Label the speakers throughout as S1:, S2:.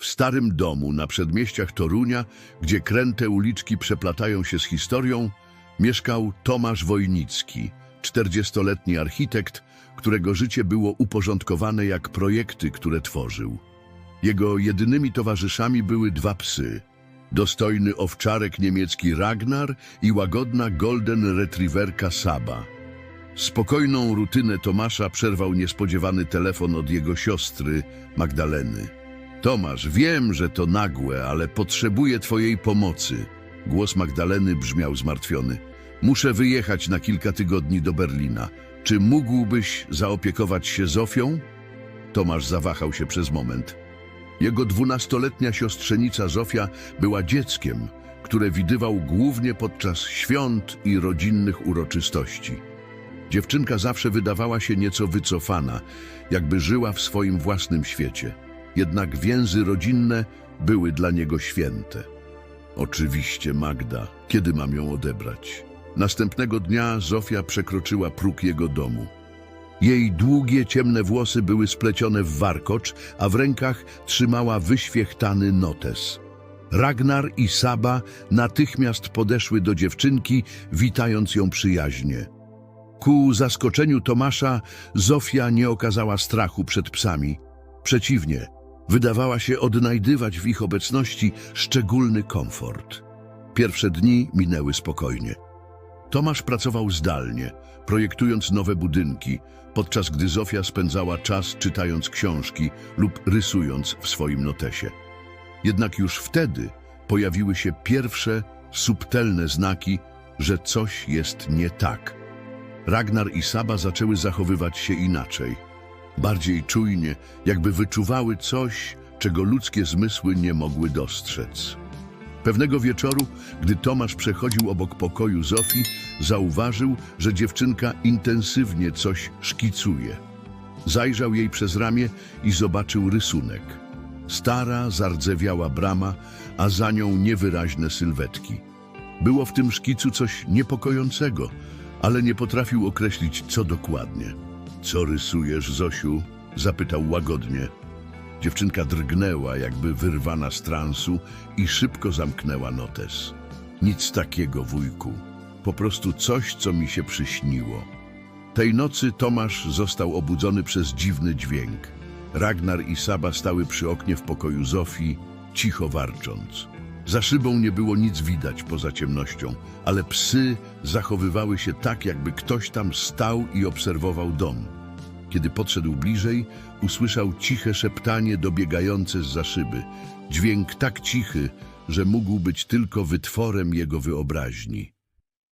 S1: W starym domu na przedmieściach Torunia, gdzie kręte uliczki przeplatają się z historią, mieszkał Tomasz Wojnicki, 40-letni architekt, którego życie było uporządkowane jak projekty, które tworzył. Jego jedynymi towarzyszami były dwa psy. Dostojny owczarek niemiecki Ragnar i łagodna golden retriewerka Saba. Spokojną rutynę Tomasza przerwał niespodziewany telefon od jego siostry Magdaleny. Tomasz, wiem, że to nagłe, ale potrzebuję twojej pomocy. Głos Magdaleny brzmiał zmartwiony. Muszę wyjechać na kilka tygodni do Berlina. Czy mógłbyś zaopiekować się Zofią? Tomasz zawahał się przez moment. Jego dwunastoletnia siostrzenica Zofia była dzieckiem, które widywał głównie podczas świąt i rodzinnych uroczystości. Dziewczynka zawsze wydawała się nieco wycofana, jakby żyła w swoim własnym świecie. Jednak więzy rodzinne były dla niego święte. Oczywiście Magda, kiedy mam ją odebrać? Następnego dnia Zofia przekroczyła próg jego domu. Jej długie, ciemne włosy były splecione w warkocz, a w rękach trzymała wyświechtany notes. Ragnar i Saba natychmiast podeszły do dziewczynki, witając ją przyjaźnie. Ku zaskoczeniu Tomasza, Zofia nie okazała strachu przed psami. Przeciwnie, wydawała się odnajdywać w ich obecności szczególny komfort. Pierwsze dni minęły spokojnie. Tomasz pracował zdalnie, projektując nowe budynki, podczas gdy Zofia spędzała czas czytając książki lub rysując w swoim notesie. Jednak już wtedy pojawiły się pierwsze, subtelne znaki, że coś jest nie tak. Ragnar i Saba zaczęły zachowywać się inaczej. Bardziej czujnie, jakby wyczuwały coś, czego ludzkie zmysły nie mogły dostrzec. Pewnego wieczoru, gdy Tomasz przechodził obok pokoju Zofii, zauważył, że dziewczynka intensywnie coś szkicuje. Zajrzał jej przez ramię i zobaczył rysunek. Stara, zardzewiała brama, a za nią niewyraźne sylwetki. Było w tym szkicu coś niepokojącego, ale nie potrafił określić, co dokładnie. Co rysujesz, Zosiu? zapytał łagodnie. Dziewczynka drgnęła, jakby wyrwana z transu i szybko zamknęła notes. Nic takiego, wujku. Po prostu coś, co mi się przyśniło. Tej nocy Tomasz został obudzony przez dziwny dźwięk. Ragnar i Saba stały przy oknie w pokoju Zofii, cicho warcząc. Za szybą nie było nic widać poza ciemnością, ale psy zachowywały się tak, jakby ktoś tam stał i obserwował dom. Kiedy podszedł bliżej, usłyszał ciche szeptanie dobiegające z za szyby. Dźwięk tak cichy, że mógł być tylko wytworem jego wyobraźni.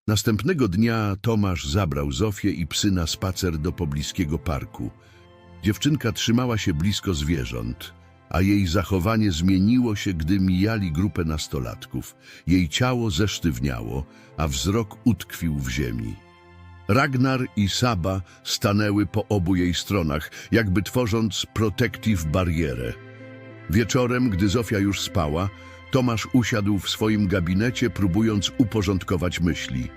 S1: Następnego dnia Tomasz zabrał Zofię i psy na spacer do pobliskiego parku. Dziewczynka trzymała się blisko zwierząt, a jej zachowanie zmieniło się, gdy mijali grupę nastolatków. Jej ciało zesztywniało, a wzrok utkwił w ziemi. Ragnar i Saba stanęły po obu jej stronach, jakby tworząc protective barierę. Wieczorem, gdy Zofia już spała, Tomasz usiadł w swoim gabinecie, próbując uporządkować myśli.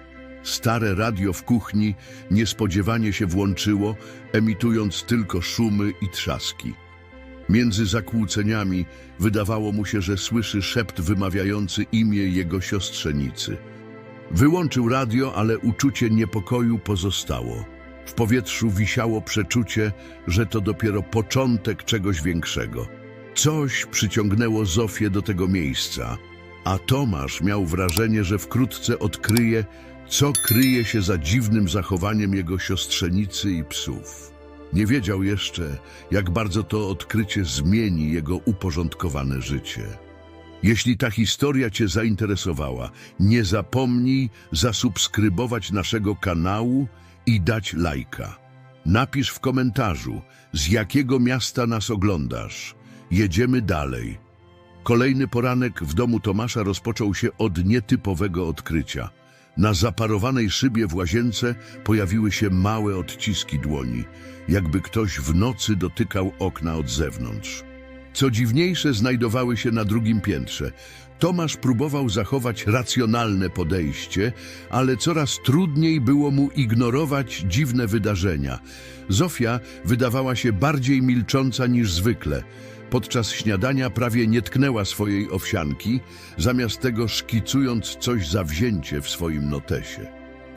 S1: Stare radio w kuchni niespodziewanie się włączyło, emitując tylko szumy i trzaski. Między zakłóceniami wydawało mu się, że słyszy szept wymawiający imię jego siostrzenicy. Wyłączył radio, ale uczucie niepokoju pozostało. W powietrzu wisiało przeczucie, że to dopiero początek czegoś większego. Coś przyciągnęło Zofię do tego miejsca, a Tomasz miał wrażenie, że wkrótce odkryje, co kryje się za dziwnym zachowaniem jego siostrzenicy i psów. Nie wiedział jeszcze, jak bardzo to odkrycie zmieni jego uporządkowane życie. Jeśli ta historia Cię zainteresowała, nie zapomnij zasubskrybować naszego kanału i dać lajka. Napisz w komentarzu, z jakiego miasta nas oglądasz. Jedziemy dalej. Kolejny poranek w domu Tomasza rozpoczął się od nietypowego odkrycia. Na zaparowanej szybie w łazience pojawiły się małe odciski dłoni, jakby ktoś w nocy dotykał okna od zewnątrz. Co dziwniejsze, znajdowały się na drugim piętrze. Tomasz próbował zachować racjonalne podejście, ale coraz trudniej było mu ignorować dziwne wydarzenia. Zofia wydawała się bardziej milcząca niż zwykle. Podczas śniadania prawie nie tknęła swojej owsianki, zamiast tego szkicując coś zawzięcie w swoim notesie.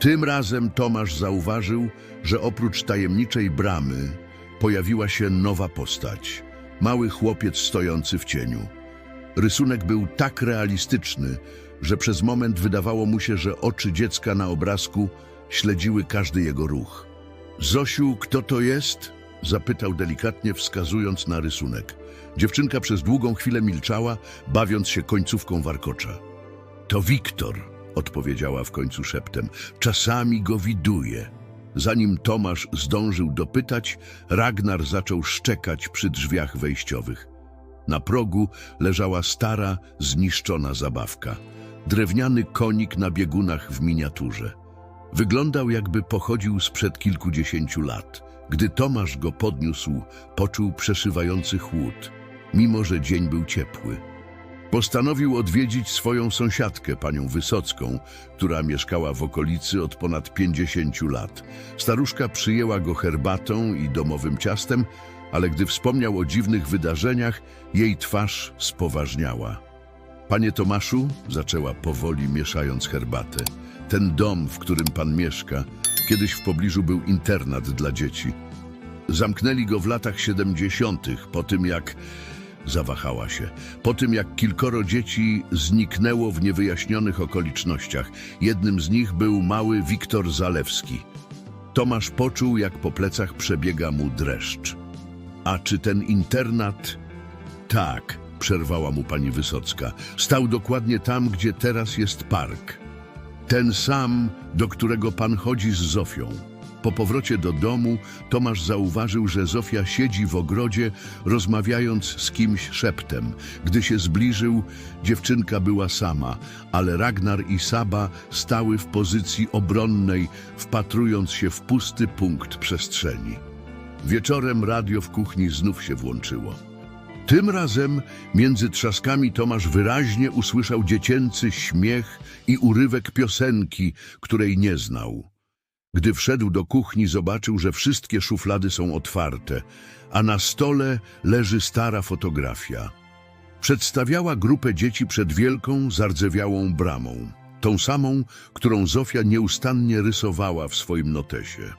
S1: Tym razem Tomasz zauważył, że oprócz tajemniczej bramy pojawiła się nowa postać. Mały chłopiec stojący w cieniu. Rysunek był tak realistyczny, że przez moment wydawało mu się, że oczy dziecka na obrazku śledziły każdy jego ruch. Zosiu, kto to jest? Zapytał delikatnie, wskazując na rysunek. Dziewczynka przez długą chwilę milczała, bawiąc się końcówką warkocza. To Wiktor, odpowiedziała w końcu szeptem. Czasami go widuję. Zanim Tomasz zdążył dopytać, Ragnar zaczął szczekać przy drzwiach wejściowych. Na progu leżała stara, zniszczona zabawka. Drewniany konik na biegunach w miniaturze. Wyglądał jakby pochodził sprzed kilkudziesięciu lat. Gdy Tomasz go podniósł, poczuł przeszywający chłód, mimo że dzień był ciepły. Postanowił odwiedzić swoją sąsiadkę, panią Wysocką, która mieszkała w okolicy od ponad 50 lat. Staruszka przyjęła go herbatą i domowym ciastem, ale gdy wspomniał o dziwnych wydarzeniach, jej twarz spoważniała. Panie Tomaszu, zaczęła powoli mieszając herbatę, ten dom, w którym pan mieszka, kiedyś w pobliżu był internat dla dzieci. Zamknęli go w latach 70., po tym jak zawahała się. Po tym jak kilkoro dzieci zniknęło w niewyjaśnionych okolicznościach. Jednym z nich był mały Wiktor Zalewski. Tomasz poczuł, jak po plecach przebiega mu dreszcz. A czy ten internat? Tak, przerwała mu pani Wysocka. Stał dokładnie tam, gdzie teraz jest park. Ten sam, do którego pan chodzi z Zofią. Po powrocie do domu Tomasz zauważył, że Zofia siedzi w ogrodzie, rozmawiając z kimś szeptem. Gdy się zbliżył, dziewczynka była sama, ale Ragnar i Saba stały w pozycji obronnej, wpatrując się w pusty punkt przestrzeni. Wieczorem radio w kuchni znów się włączyło. Tym razem między trzaskami Tomasz wyraźnie usłyszał dziecięcy śmiech i urywek piosenki, której nie znał. Gdy wszedł do kuchni, zobaczył, że wszystkie szuflady są otwarte, a na stole leży stara fotografia. Przedstawiała grupę dzieci przed wielką, zardzewiałą bramą. Tą samą, którą Zofia nieustannie rysowała w swoim notesie.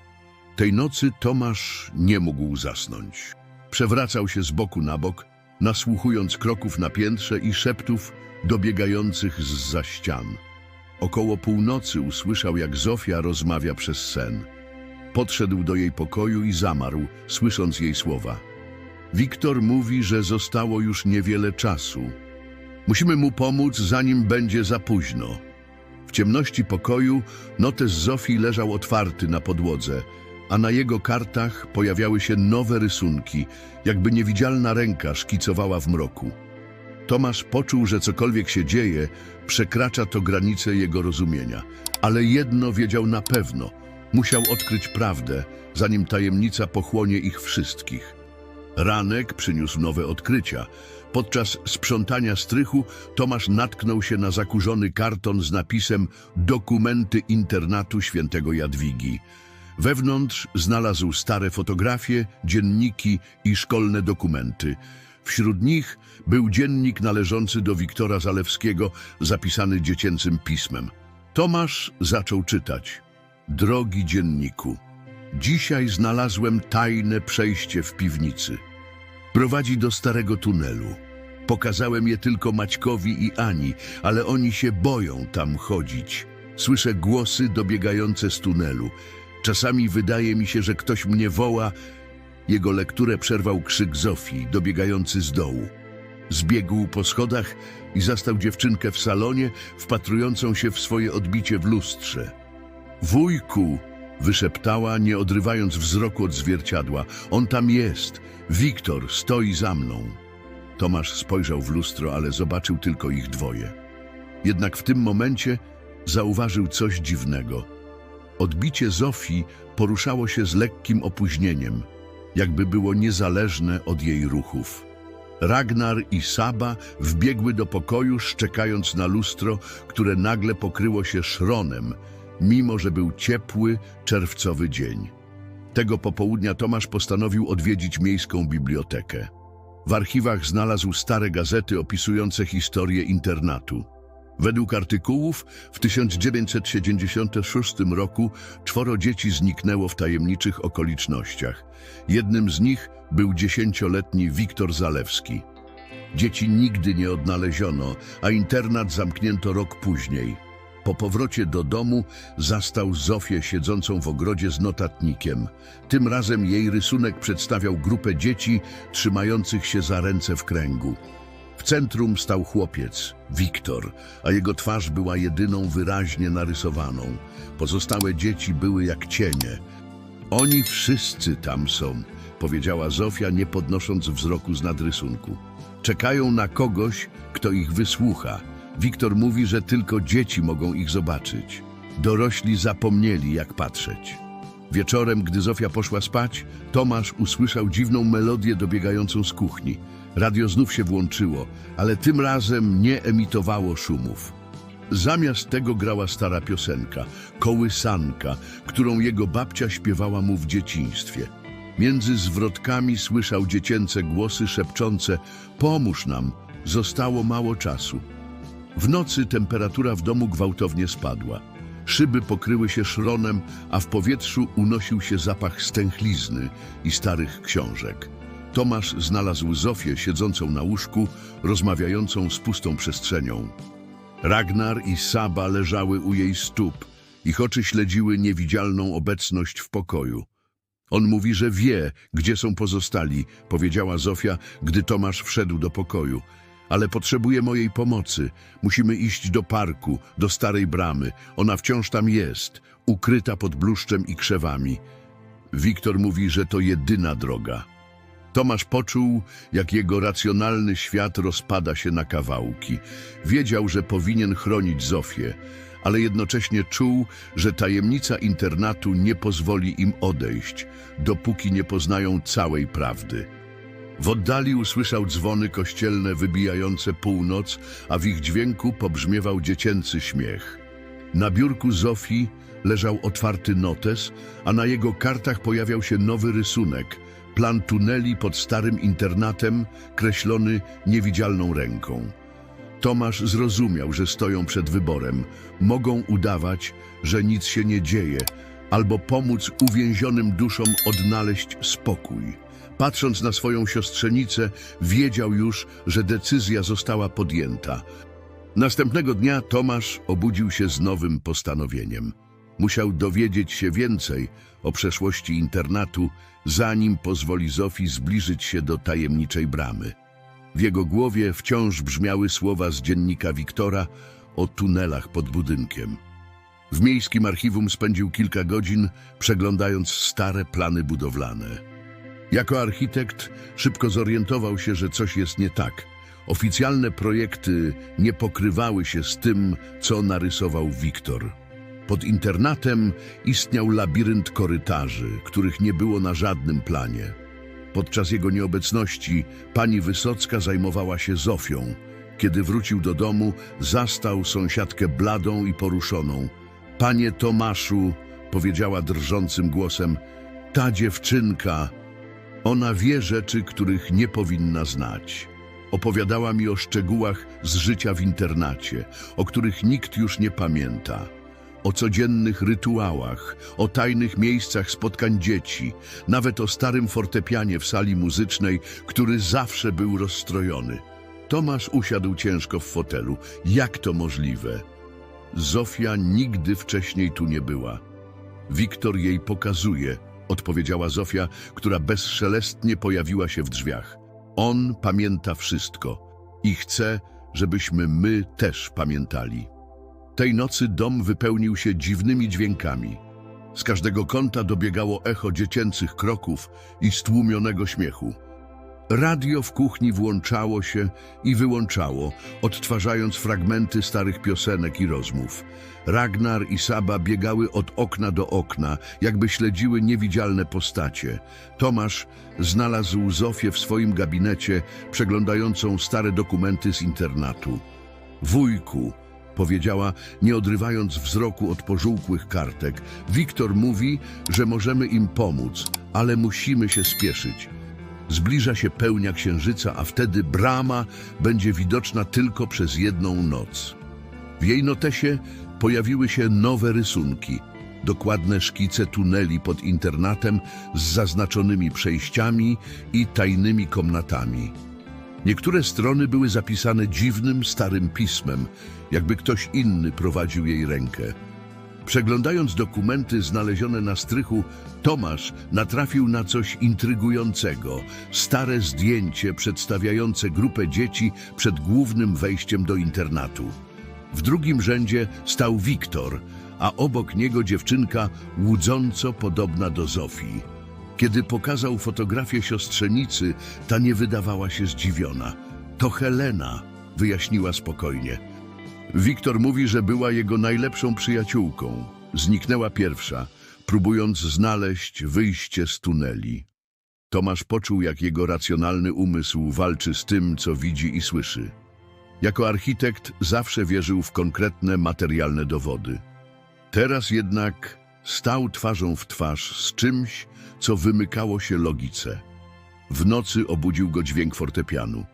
S1: Tej nocy Tomasz nie mógł zasnąć. Przewracał się z boku na bok, nasłuchując kroków na piętrze i szeptów dobiegających z za ścian. Około północy usłyszał, jak Zofia rozmawia przez sen. Podszedł do jej pokoju i zamarł, słysząc jej słowa. Wiktor mówi, że zostało już niewiele czasu. Musimy mu pomóc, zanim będzie za późno. W ciemności pokoju notes Zofii leżał otwarty na podłodze, a na jego kartach pojawiały się nowe rysunki, jakby niewidzialna ręka szkicowała w mroku. Tomasz poczuł, że cokolwiek się dzieje, przekracza to granice jego rozumienia. Ale jedno wiedział na pewno. Musiał odkryć prawdę, zanim tajemnica pochłonie ich wszystkich. Ranek przyniósł nowe odkrycia. Podczas sprzątania strychu Tomasz natknął się na zakurzony karton z napisem Dokumenty internatu świętego Jadwigi. Wewnątrz znalazł stare fotografie, dzienniki i szkolne dokumenty. Wśród nich był dziennik należący do Wiktora Zalewskiego, zapisany dziecięcym pismem. Tomasz zaczął czytać. Drogi dzienniku, dzisiaj znalazłem tajne przejście w piwnicy. Prowadzi do starego tunelu. Pokazałem je tylko Maćkowi i Ani, ale oni się boją tam chodzić. Słyszę głosy dobiegające z tunelu. Czasami wydaje mi się, że ktoś mnie woła. Jego lekturę przerwał krzyk Zofii, dobiegający z dołu. Zbiegł po schodach i zastał dziewczynkę w salonie, wpatrującą się w swoje odbicie w lustrze. Wujku! wyszeptała, nie odrywając wzroku od zwierciadła. On tam jest. Wiktor stoi za mną. Tomasz spojrzał w lustro, ale zobaczył tylko ich dwoje. Jednak w tym momencie zauważył coś dziwnego. Odbicie Zofii poruszało się z lekkim opóźnieniem, jakby było niezależne od jej ruchów. Ragnar i Saba wbiegły do pokoju, szczekając na lustro, które nagle pokryło się szronem, mimo że był ciepły, czerwcowy dzień. Tego popołudnia Tomasz postanowił odwiedzić miejską bibliotekę. W archiwach znalazł stare gazety opisujące historię internatu. Według artykułów w 1976 roku czworo dzieci zniknęło w tajemniczych okolicznościach. Jednym z nich był dziesięcioletni Wiktor Zalewski. Dzieci nigdy nie odnaleziono, a internat zamknięto rok później. Po powrocie do domu zastał Zofię siedzącą w ogrodzie z notatnikiem. Tym razem jej rysunek przedstawiał grupę dzieci trzymających się za ręce w kręgu. Centrum stał chłopiec, Wiktor, a jego twarz była jedyną wyraźnie narysowaną. Pozostałe dzieci były jak cienie. Oni wszyscy tam są, powiedziała Zofia, nie podnosząc wzroku z nadrysunku. Czekają na kogoś, kto ich wysłucha. Wiktor mówi, że tylko dzieci mogą ich zobaczyć. Dorośli zapomnieli, jak patrzeć. Wieczorem, gdy Zofia poszła spać, Tomasz usłyszał dziwną melodię dobiegającą z kuchni. Radio znów się włączyło, ale tym razem nie emitowało szumów. Zamiast tego grała stara piosenka, kołysanka, którą jego babcia śpiewała mu w dzieciństwie. Między zwrotkami słyszał dziecięce głosy szepczące Pomóż nam, zostało mało czasu. W nocy temperatura w domu gwałtownie spadła. Szyby pokryły się szronem, a w powietrzu unosił się zapach stęchlizny i starych książek. Tomasz znalazł Zofię siedzącą na łóżku, rozmawiającą z pustą przestrzenią. Ragnar i Saba leżały u jej stóp. Ich oczy śledziły niewidzialną obecność w pokoju. On mówi, że wie, gdzie są pozostali, powiedziała Zofia, gdy Tomasz wszedł do pokoju. Ale potrzebuje mojej pomocy. Musimy iść do parku, do starej bramy. Ona wciąż tam jest, ukryta pod bluszczem i krzewami. Wiktor mówi, że to jedyna droga. Tomasz poczuł, jak jego racjonalny świat rozpada się na kawałki. Wiedział, że powinien chronić Zofię, ale jednocześnie czuł, że tajemnica internatu nie pozwoli im odejść, dopóki nie poznają całej prawdy. W oddali usłyszał dzwony kościelne wybijające północ, a w ich dźwięku pobrzmiewał dziecięcy śmiech. Na biurku Zofii leżał otwarty notes, a na jego kartach pojawiał się nowy rysunek, plan tuneli pod starym internatem, kreślony niewidzialną ręką. Tomasz zrozumiał, że stoją przed wyborem. Mogą udawać, że nic się nie dzieje, albo pomóc uwięzionym duszom odnaleźć spokój. Patrząc na swoją siostrzenicę, wiedział już, że decyzja została podjęta. Następnego dnia Tomasz obudził się z nowym postanowieniem. Musiał dowiedzieć się więcej o przeszłości internatu, zanim pozwoli Zofii zbliżyć się do tajemniczej bramy. W jego głowie wciąż brzmiały słowa z dziennika Wiktora o tunelach pod budynkiem. W miejskim archiwum spędził kilka godzin, przeglądając stare plany budowlane. Jako architekt szybko zorientował się, że coś jest nie tak. Oficjalne projekty nie pokrywały się z tym, co narysował Wiktor. Pod internatem istniał labirynt korytarzy, których nie było na żadnym planie. Podczas jego nieobecności pani Wysocka zajmowała się Zofią. Kiedy wrócił do domu, zastał sąsiadkę bladą i poruszoną. Panie Tomaszu, powiedziała drżącym głosem, ta dziewczynka, ona wie rzeczy, których nie powinna znać. Opowiadała mi o szczegółach z życia w internacie, o których nikt już nie pamięta. O codziennych rytuałach, o tajnych miejscach spotkań dzieci, nawet o starym fortepianie w sali muzycznej, który zawsze był rozstrojony. Tomasz usiadł ciężko w fotelu. Jak to możliwe? Zofia nigdy wcześniej tu nie była. Wiktor jej pokazuje, odpowiedziała Zofia, która bezszelestnie pojawiła się w drzwiach. On pamięta wszystko i chce, żebyśmy my też pamiętali. Tej nocy dom wypełnił się dziwnymi dźwiękami. Z każdego kąta dobiegało echo dziecięcych kroków i stłumionego śmiechu. Radio w kuchni włączało się i wyłączało, odtwarzając fragmenty starych piosenek i rozmów. Ragnar i Saba biegały od okna do okna, jakby śledziły niewidzialne postacie. Tomasz znalazł Zofię w swoim gabinecie, przeglądającą stare dokumenty z internatu. Wujku, powiedziała, nie odrywając wzroku od pożółkłych kartek. Wiktor mówi, że możemy im pomóc, ale musimy się spieszyć. Zbliża się pełnia księżyca, a wtedy brama będzie widoczna tylko przez jedną noc. W jej notesie pojawiły się nowe rysunki, dokładne szkice tuneli pod internatem z zaznaczonymi przejściami i tajnymi komnatami. Niektóre strony były zapisane dziwnym, starym pismem, jakby ktoś inny prowadził jej rękę. Przeglądając dokumenty znalezione na strychu, Tomasz natrafił na coś intrygującego. Stare zdjęcie przedstawiające grupę dzieci przed głównym wejściem do internatu. W drugim rzędzie stał Wiktor, a obok niego dziewczynka łudząco podobna do Zofii. Kiedy pokazał fotografię siostrzenicy, ta nie wydawała się zdziwiona. To Helena, wyjaśniła spokojnie. Wiktor mówi, że była jego najlepszą przyjaciółką. Zniknęła pierwsza, próbując znaleźć wyjście z tuneli. Tomasz poczuł, jak jego racjonalny umysł walczy z tym, co widzi i słyszy. Jako architekt zawsze wierzył w konkretne, materialne dowody. Teraz jednak stał twarzą w twarz z czymś, co wymykało się logice. W nocy obudził go dźwięk fortepianu.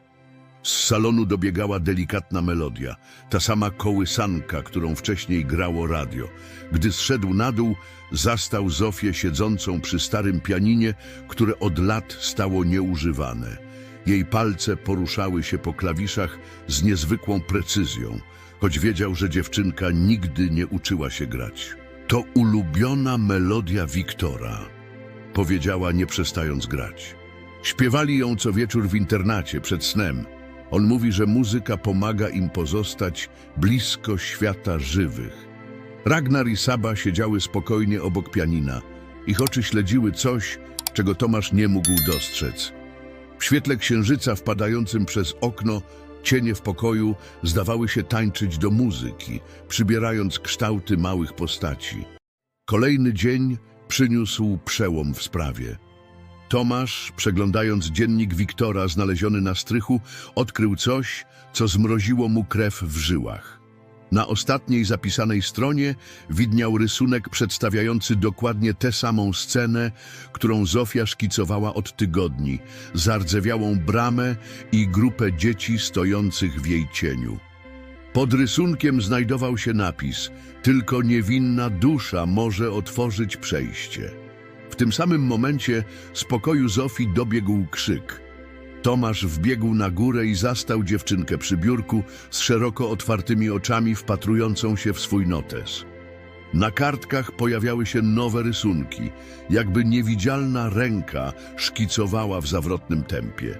S1: Z salonu dobiegała delikatna melodia, ta sama kołysanka, którą wcześniej grało radio. Gdy zszedł na dół, zastał Zofię siedzącą przy starym pianinie, które od lat stało nieużywane. Jej palce poruszały się po klawiszach z niezwykłą precyzją, choć wiedział, że dziewczynka nigdy nie uczyła się grać. To ulubiona melodia Wiktora, powiedziała nie przestając grać. Śpiewali ją co wieczór w internacie przed snem. On mówi, że muzyka pomaga im pozostać blisko świata żywych. Ragnar i Saba siedziały spokojnie obok pianina. Ich oczy śledziły coś, czego Tomasz nie mógł dostrzec. W świetle księżyca wpadającym przez okno cienie w pokoju zdawały się tańczyć do muzyki, przybierając kształty małych postaci. Kolejny dzień przyniósł przełom w sprawie. Tomasz, przeglądając dziennik Wiktora znaleziony na strychu, odkrył coś, co zmroziło mu krew w żyłach. Na ostatniej zapisanej stronie widniał rysunek przedstawiający dokładnie tę samą scenę, którą Zofia szkicowała od tygodni, zardzewiałą bramę i grupę dzieci stojących w jej cieniu. Pod rysunkiem znajdował się napis Tylko niewinna dusza może otworzyć przejście. W tym samym momencie z pokoju Zofii dobiegł krzyk. Tomasz wbiegł na górę i zastał dziewczynkę przy biurku z szeroko otwartymi oczami wpatrującą się w swój notes. Na kartkach pojawiały się nowe rysunki, jakby niewidzialna ręka szkicowała w zawrotnym tempie.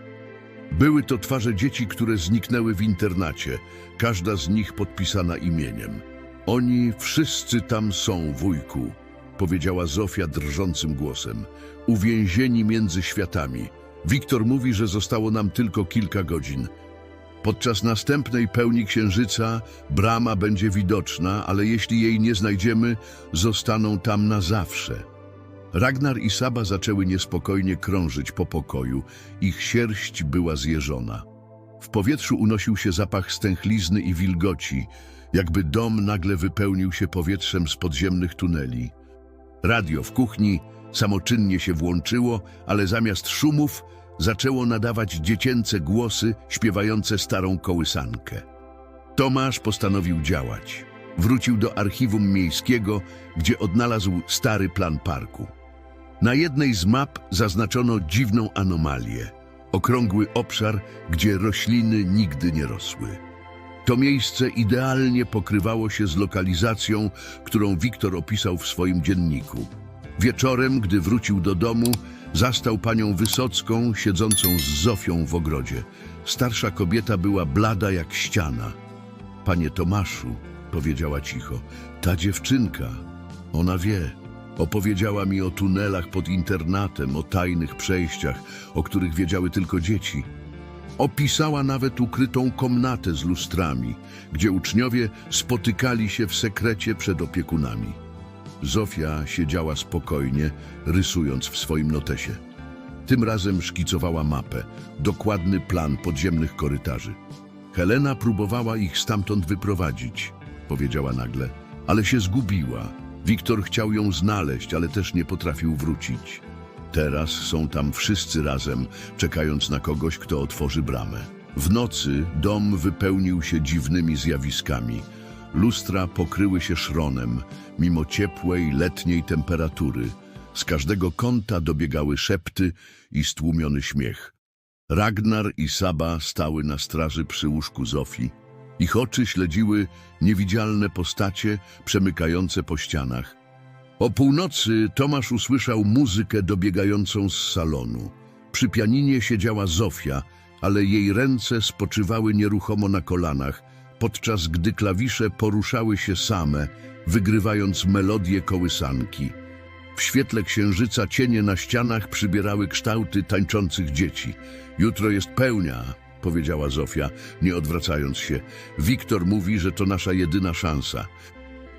S1: Były to twarze dzieci, które zniknęły w internacie, każda z nich podpisana imieniem. Oni wszyscy tam są, wujku, powiedziała Zofia drżącym głosem. Uwięzieni między światami. Wiktor mówi, że zostało nam tylko kilka godzin. Podczas następnej pełni księżyca brama będzie widoczna, ale jeśli jej nie znajdziemy, zostaną tam na zawsze. Ragnar i Saba zaczęły niespokojnie krążyć po pokoju. Ich sierść była zjeżona. W powietrzu unosił się zapach stęchlizny i wilgoci, jakby dom nagle wypełnił się powietrzem z podziemnych tuneli. Radio w kuchni samoczynnie się włączyło, ale zamiast szumów zaczęło nadawać dziecięce głosy śpiewające starą kołysankę. Tomasz postanowił działać. Wrócił do archiwum miejskiego, gdzie odnalazł stary plan parku. Na jednej z map zaznaczono dziwną anomalię. Okrągły obszar, gdzie rośliny nigdy nie rosły. To miejsce idealnie pokrywało się z lokalizacją, którą Wiktor opisał w swoim dzienniku. Wieczorem, gdy wrócił do domu, zastał panią Wysocką siedzącą z Zofią w ogrodzie. Starsza kobieta była blada jak ściana. Panie Tomaszu, powiedziała cicho, ta dziewczynka, ona wie. Opowiedziała mi o tunelach pod internatem, o tajnych przejściach, o których wiedziały tylko dzieci. Opisała nawet ukrytą komnatę z lustrami, gdzie uczniowie spotykali się w sekrecie przed opiekunami. Zofia siedziała spokojnie, rysując w swoim notesie. Tym razem szkicowała mapę, dokładny plan podziemnych korytarzy. Helena próbowała ich stamtąd wyprowadzić, powiedziała nagle, ale się zgubiła. Wiktor chciał ją znaleźć, ale też nie potrafił wrócić. Teraz są tam wszyscy razem, czekając na kogoś, kto otworzy bramę. W nocy dom wypełnił się dziwnymi zjawiskami. Lustra pokryły się szronem, mimo ciepłej, letniej temperatury. Z każdego kąta dobiegały szepty i stłumiony śmiech. Ragnar i Saba stały na straży przy łóżku Zofii. Ich oczy śledziły niewidzialne postacie przemykające po ścianach. O północy Tomasz usłyszał muzykę dobiegającą z salonu. Przy pianinie siedziała Zofia, ale jej ręce spoczywały nieruchomo na kolanach, podczas gdy klawisze poruszały się same, wygrywając melodię kołysanki. W świetle księżyca cienie na ścianach przybierały kształty tańczących dzieci. Jutro jest pełnia, powiedziała Zofia, nie odwracając się. Wiktor mówi, że to nasza jedyna szansa.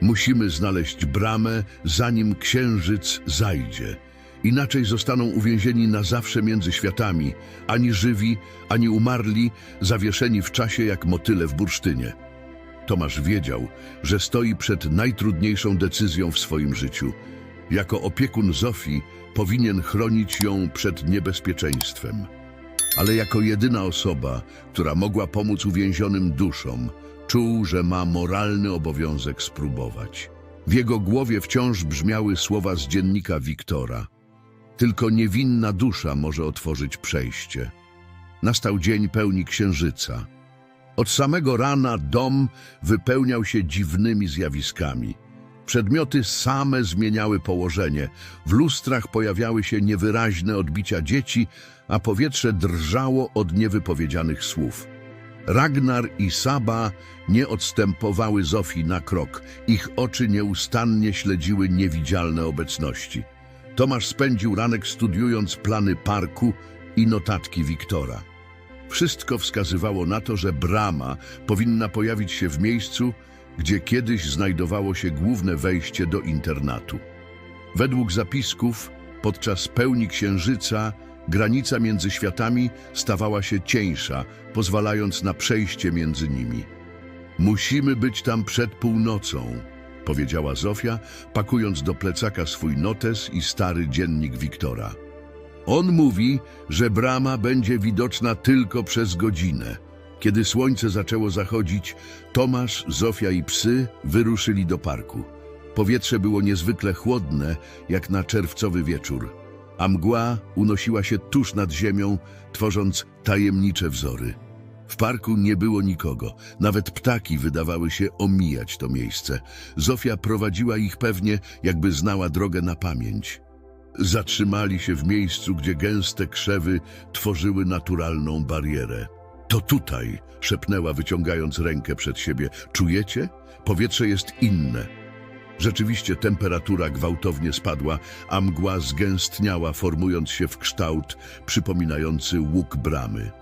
S1: Musimy znaleźć bramę, zanim księżyc zajdzie. Inaczej zostaną uwięzieni na zawsze między światami, ani żywi, ani umarli, zawieszeni w czasie jak motyle w bursztynie. Tomasz wiedział, że stoi przed najtrudniejszą decyzją w swoim życiu. Jako opiekun Zofii powinien chronić ją przed niebezpieczeństwem. Ale jako jedyna osoba, która mogła pomóc uwięzionym duszom, czuł, że ma moralny obowiązek spróbować. W jego głowie wciąż brzmiały słowa z dziennika Wiktora. Tylko niewinna dusza może otworzyć przejście. Nastał dzień pełni księżyca. Od samego rana dom wypełniał się dziwnymi zjawiskami. Przedmioty same zmieniały położenie. W lustrach pojawiały się niewyraźne odbicia dzieci, a powietrze drżało od niewypowiedzianych słów. Ragnar i Saba nie odstępowały Zofii na krok. Ich oczy nieustannie śledziły niewidzialne obecności. Tomasz spędził ranek studiując plany parku i notatki Wiktora. Wszystko wskazywało na to, że brama powinna pojawić się w miejscu, gdzie kiedyś znajdowało się główne wejście do internatu. Według zapisków, podczas pełni księżyca, granica między światami stawała się cieńsza, pozwalając na przejście między nimi. Musimy być tam przed północą, powiedziała Zofia, pakując do plecaka swój notes i stary dziennik Wiktora. On mówi, że brama będzie widoczna tylko przez godzinę. Kiedy słońce zaczęło zachodzić, Tomasz, Zofia i psy wyruszyli do parku. Powietrze było niezwykle chłodne, jak na czerwcowy wieczór, a mgła unosiła się tuż nad ziemią, tworząc tajemnicze wzory. W parku nie było nikogo, nawet ptaki wydawały się omijać to miejsce. Zofia prowadziła ich pewnie, jakby znała drogę na pamięć. Zatrzymali się w miejscu, gdzie gęste krzewy tworzyły naturalną barierę. To tutaj, szepnęła, wyciągając rękę przed siebie. Czujecie? Powietrze jest inne. Rzeczywiście temperatura gwałtownie spadła, a mgła zgęstniała, formując się w kształt przypominający łuk bramy.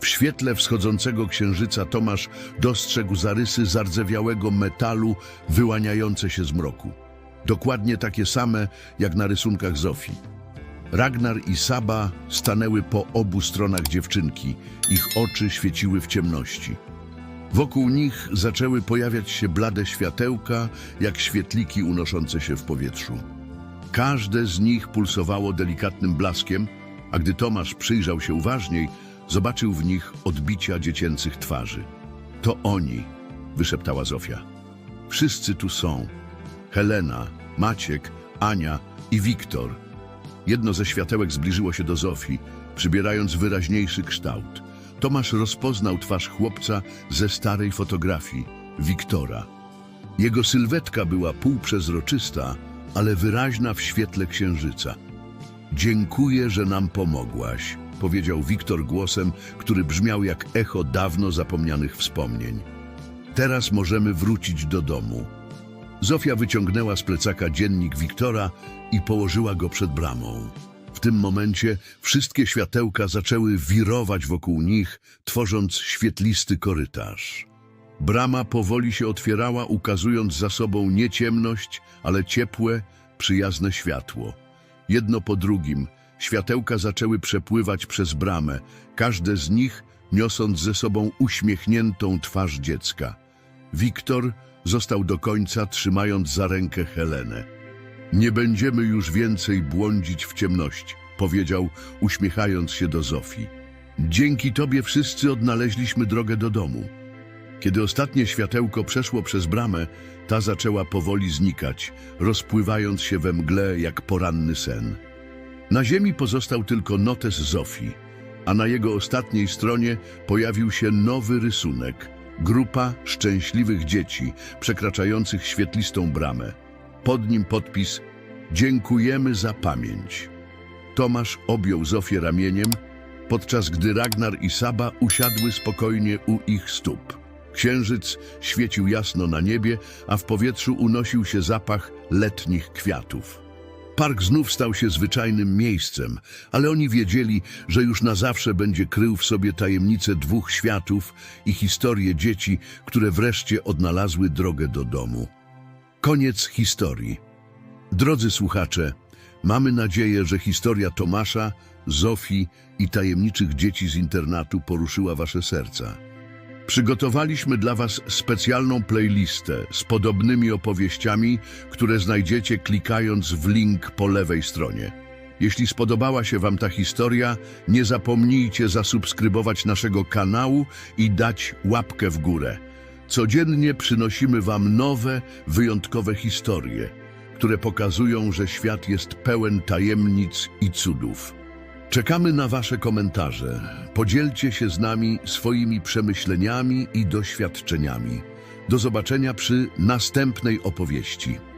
S1: W świetle wschodzącego księżyca Tomasz dostrzegł zarysy zardzewiałego metalu wyłaniające się z mroku. Dokładnie takie same jak na rysunkach Zofii. Ragnar i Saba stanęły po obu stronach dziewczynki. Ich oczy świeciły w ciemności. Wokół nich zaczęły pojawiać się blade światełka, jak świetliki unoszące się w powietrzu. Każde z nich pulsowało delikatnym blaskiem, a gdy Tomasz przyjrzał się uważniej, zobaczył w nich odbicia dziecięcych twarzy. To oni, wyszeptała Zofia. Wszyscy tu są. Helena, Maciek, Ania i Wiktor. Jedno ze światełek zbliżyło się do Zofii, przybierając wyraźniejszy kształt. Tomasz rozpoznał twarz chłopca ze starej fotografii, Wiktora. Jego sylwetka była półprzezroczysta, ale wyraźna w świetle księżyca. Dziękuję, że nam pomogłaś, powiedział Wiktor głosem, który brzmiał jak echo dawno zapomnianych wspomnień. Teraz możemy wrócić do domu. Zofia wyciągnęła z plecaka dziennik Wiktora i położyła go przed bramą. W tym momencie wszystkie światełka zaczęły wirować wokół nich, tworząc świetlisty korytarz. Brama powoli się otwierała, ukazując za sobą nie ciemność, ale ciepłe, przyjazne światło. Jedno po drugim światełka zaczęły przepływać przez bramę, każde z nich niosąc ze sobą uśmiechniętą twarz dziecka. Wiktor został do końca, trzymając za rękę Helenę. Nie będziemy już więcej błądzić w ciemności, powiedział, uśmiechając się do Zofii. Dzięki tobie wszyscy odnaleźliśmy drogę do domu. Kiedy ostatnie światełko przeszło przez bramę, ta zaczęła powoli znikać, rozpływając się we mgle jak poranny sen. Na ziemi pozostał tylko notes Zofii, a na jego ostatniej stronie pojawił się nowy rysunek. Grupa szczęśliwych dzieci przekraczających świetlistą bramę. Pod nim podpis Dziękujemy za pamięć. Tomasz objął Zofię ramieniem, podczas gdy Ragnar i Saba usiadły spokojnie u ich stóp. Księżyc świecił jasno na niebie, a w powietrzu unosił się zapach letnich kwiatów. Park znów stał się zwyczajnym miejscem, ale oni wiedzieli, że już na zawsze będzie krył w sobie tajemnice dwóch światów i historie dzieci, które wreszcie odnalazły drogę do domu. Koniec historii. Drodzy słuchacze, mamy nadzieję, że historia Tomasza, Zofii i tajemniczych dzieci z internatu poruszyła wasze serca. Przygotowaliśmy dla Was specjalną playlistę z podobnymi opowieściami, które znajdziecie klikając w link po lewej stronie. Jeśli spodobała się Wam ta historia, nie zapomnijcie zasubskrybować naszego kanału i dać łapkę w górę. Codziennie przynosimy Wam nowe, wyjątkowe historie, które pokazują, że świat jest pełen tajemnic i cudów. Czekamy na Wasze komentarze. Podzielcie się z nami swoimi przemyśleniami i doświadczeniami. Do zobaczenia przy następnej opowieści.